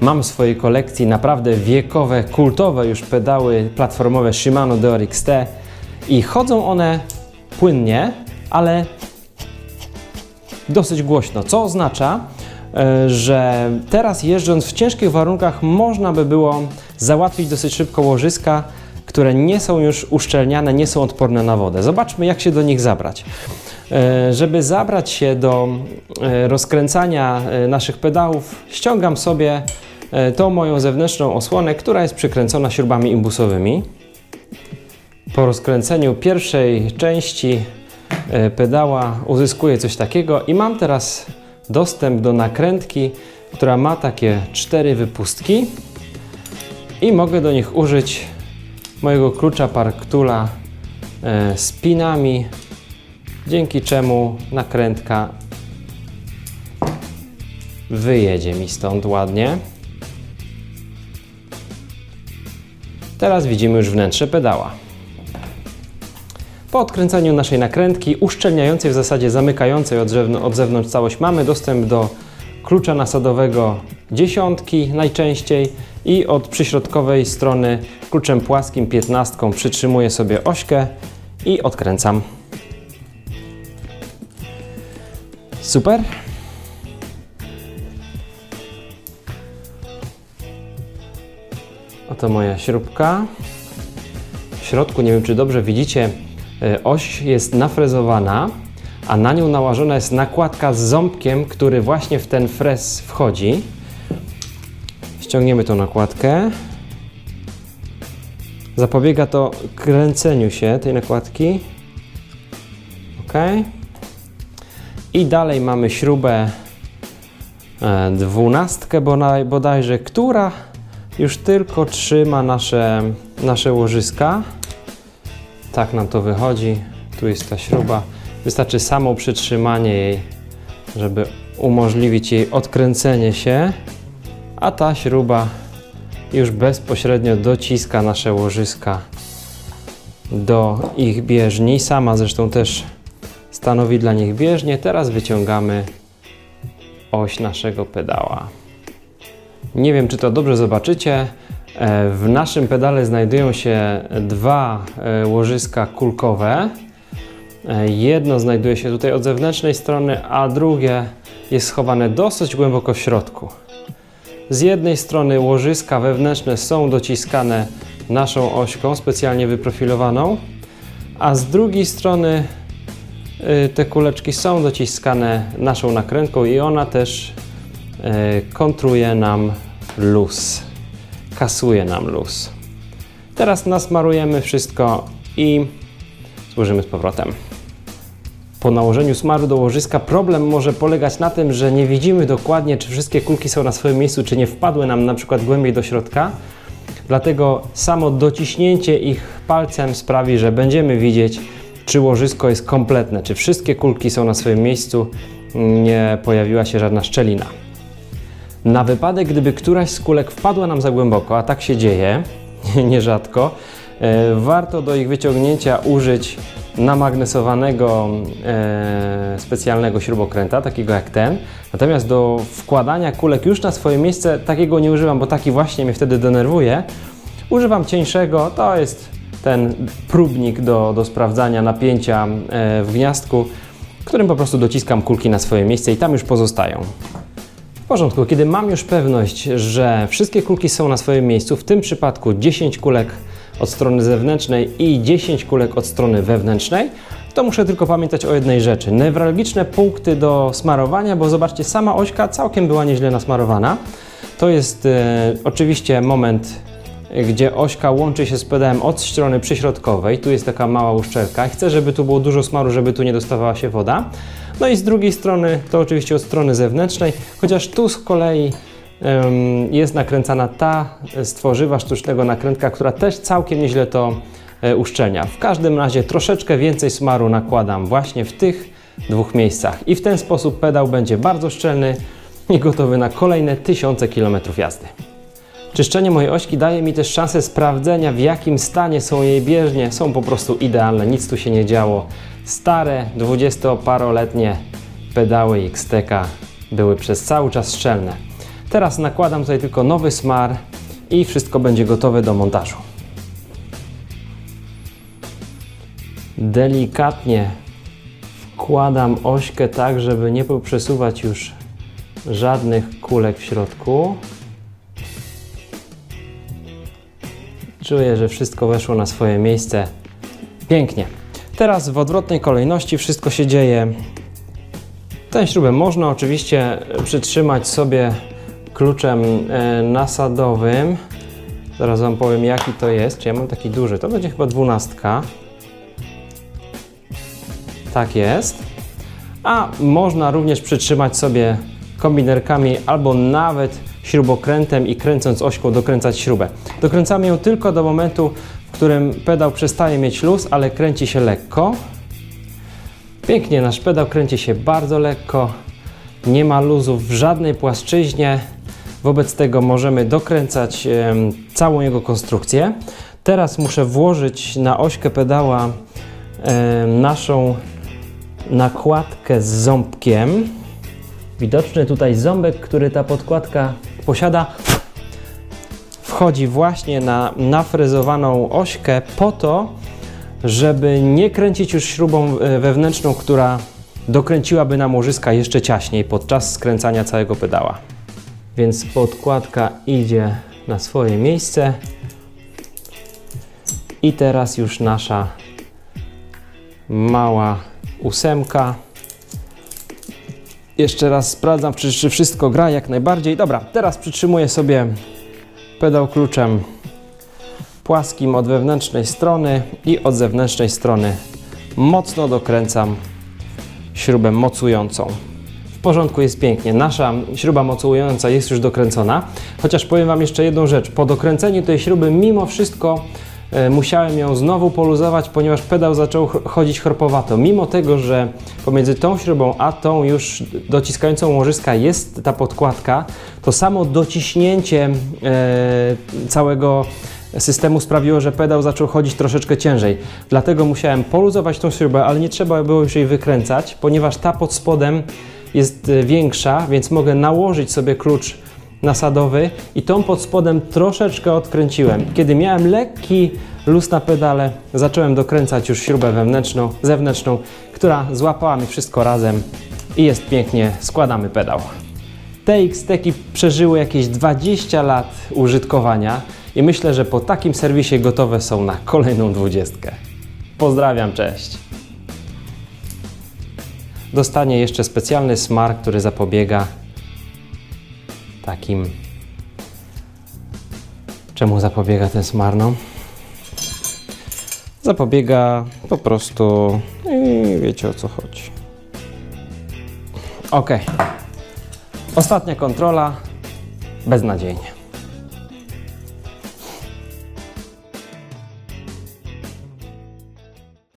Mam w swojej kolekcji naprawdę wiekowe, kultowe już pedały platformowe Shimano DRX T i chodzą one płynnie, ale dosyć głośno, co oznacza, e, że teraz jeżdżąc w ciężkich warunkach można by było załatwić dosyć szybko łożyska, które nie są już uszczelniane, nie są odporne na wodę. Zobaczmy, jak się do nich zabrać. E, Żeby zabrać się do e, rozkręcania e, naszych pedałów, ściągam sobie tą moją zewnętrzną osłonę, która jest przykręcona śrubami imbusowymi. Po rozkręceniu pierwszej części pedała uzyskuję coś takiego i mam teraz dostęp do nakrętki, która ma takie cztery wypustki i mogę do nich użyć mojego klucza Parktula z pinami, dzięki czemu nakrętka wyjedzie mi stąd ładnie. Teraz widzimy już wnętrze pedała. Po odkręceniu naszej nakrętki, uszczelniającej w zasadzie zamykającej od, od zewnątrz całość, mamy dostęp do klucza nasadowego dziesiątki najczęściej i od przyśrodkowej strony kluczem płaskim piętnastką przytrzymuję sobie ośkę i odkręcam. Super. Oto moja śrubka. W środku, nie wiem czy dobrze widzicie, e, oś jest nafrezowana, a na nią nałożona jest nakładka z ząbkiem, który właśnie w ten frez wchodzi. Ściągniemy tą nakładkę. Zapobiega to kręceniu się tej nakładki. Ok. I dalej mamy śrubę e, dwunastkę bodajże, która już tylko trzyma nasze, nasze łożyska. Tak nam to wychodzi. Tu jest ta śruba. Wystarczy samo przytrzymanie jej, żeby umożliwić jej odkręcenie się, a ta śruba już bezpośrednio dociska nasze łożyska do ich bieżni. Sama zresztą też stanowi dla nich bieżnię. Teraz wyciągamy oś naszego pedała. Nie wiem, czy to dobrze zobaczycie. E, W naszym pedale znajdują się dwa e, łożyska kulkowe. E, Jedno znajduje się tutaj od zewnętrznej strony, a drugie jest schowane dosyć głęboko w środku. Z jednej strony łożyska wewnętrzne są dociskane naszą ośką specjalnie wyprofilowaną, a z drugiej strony te kuleczki są dociskane naszą nakrętką i ona też y, kontruje nam luz, kasuje nam luz. Teraz nasmarujemy wszystko i złożymy z powrotem. Po nałożeniu smaru do łożyska problem może polegać na tym, że nie widzimy dokładnie, czy wszystkie kulki są na swoim miejscu, czy nie wpadły nam na przykład głębiej do środka. Dlatego samo dociśnięcie ich palcem sprawi, że będziemy widzieć, czy łożysko jest kompletne, czy wszystkie kulki są na swoim miejscu, nie pojawiła się żadna szczelina. Na wypadek, gdyby któraś z kulek wpadła nam za głęboko, a tak się dzieje nierzadko, e, warto do ich wyciągnięcia użyć namagnesowanego e, specjalnego śrubokręta, takiego jak ten. Natomiast do wkładania kulek już na swoje miejsce takiego nie używam, bo taki właśnie mnie wtedy denerwuje. Używam cieńszego, to jest ten próbnik do, do sprawdzania napięcia e, w gniazdku, którym po prostu dociskam kulki na swoje miejsce i tam już pozostają. W porządku, kiedy mam już pewność, że wszystkie kulki są na swoim miejscu, w tym przypadku 10 kulek od strony zewnętrznej i 10 kulek od strony wewnętrznej, to muszę tylko pamiętać o jednej rzeczy. Newralgiczne punkty do smarowania, bo zobaczcie, sama ośka całkiem była nieźle nasmarowana. To jest e, oczywiście moment, gdzie ośka łączy się z pedałem od strony przyśrodkowej. Tu jest taka mała uszczelka. Chcę, żeby tu było dużo smaru, żeby tu nie dostawała się woda. No i z drugiej strony, to oczywiście od strony zewnętrznej, chociaż tu z kolei em, jest nakręcana ta z tworzywa sztucznego nakrętka, która też całkiem nieźle to e, uszczelnia. W każdym razie troszeczkę więcej smaru nakładam właśnie w tych dwóch miejscach i w ten sposób pedał będzie bardzo szczelny i gotowy na kolejne tysiące kilometrów jazdy. Czyszczenie mojej ośki daje mi też szansę sprawdzenia, w jakim stanie są jej bieżnie. Są po prostu idealne, nic tu się nie działo. Stare, dwudziestoparoletnie pedały XTK były przez cały czas szczelne. Teraz nakładam tutaj tylko nowy smar i wszystko będzie gotowe do montażu. Delikatnie wkładam ośkę tak, żeby nie poprzesuwać już żadnych kulek w środku. Czuję, że wszystko weszło na swoje miejsce. Pięknie. Teraz w odwrotnej kolejności wszystko się dzieje. Tę śrubę można oczywiście przytrzymać sobie kluczem e, nasadowym. Zaraz Wam powiem jaki to jest. Czy ja mam taki duży? To będzie chyba dwunastka. Tak jest. A można również przytrzymać sobie kombinerkami albo nawet śrubokrętem i kręcąc ośką dokręcać śrubę. Dokręcamy ją tylko do momentu, w którym pedał przestaje mieć luz, ale kręci się lekko. Pięknie, nasz pedał kręci się bardzo lekko, nie ma luzu w żadnej płaszczyźnie, wobec tego możemy dokręcać em, całą jego konstrukcję. Teraz muszę włożyć na ośkę pedała em, naszą nakładkę z ząbkiem. Widoczny tutaj ząbek, który ta podkładka posiada, wchodzi właśnie na nafrezowaną ośkę po to, żeby nie kręcić już śrubą e, wewnętrzną, która dokręciłaby nam łożyska jeszcze ciaśniej podczas skręcania całego pedała. Więc podkładka idzie na swoje miejsce. I teraz już nasza mała ósemka. Jeszcze raz sprawdzam, czy, wszystko gra jak najbardziej. Dobra, teraz przytrzymuję sobie pedał kluczem płaskim od wewnętrznej strony i od zewnętrznej strony mocno dokręcam śrubę mocującą. W porządku jest pięknie. Nasza śruba mocująca jest już dokręcona. Chociaż powiem Wam jeszcze jedną rzecz. Po dokręceniu tej śruby mimo wszystko musiałem ją znowu poluzować, ponieważ pedał zaczął ch- chodzić chropowato. Mimo tego, że pomiędzy tą śrubą a tą już dociskającą łożyska jest ta podkładka, to samo dociśnięcie e, całego systemu sprawiło, że pedał zaczął chodzić troszeczkę ciężej. Dlatego musiałem poluzować tą śrubę, ale nie trzeba było już jej wykręcać, ponieważ ta pod spodem jest e, większa, więc mogę nałożyć sobie klucz nasadowy i tą pod spodem troszeczkę odkręciłem. Kiedy miałem lekki luz na pedale, zacząłem dokręcać już śrubę wewnętrzną, zewnętrzną, która złapała mi wszystko razem i jest pięknie, składamy pedał. Te X-Teki przeżyły jakieś 20 lat użytkowania i myślę, że po takim serwisie gotowe są na kolejną dwudziestkę. Pozdrawiam, cześć! Dostanie jeszcze specjalny smar, który zapobiega takim. Czemu zapobiega ten smar? No? Zapobiega po prostu. I wiecie o co chodzi. Ok. Ostatnia kontrola. Beznadziejnie.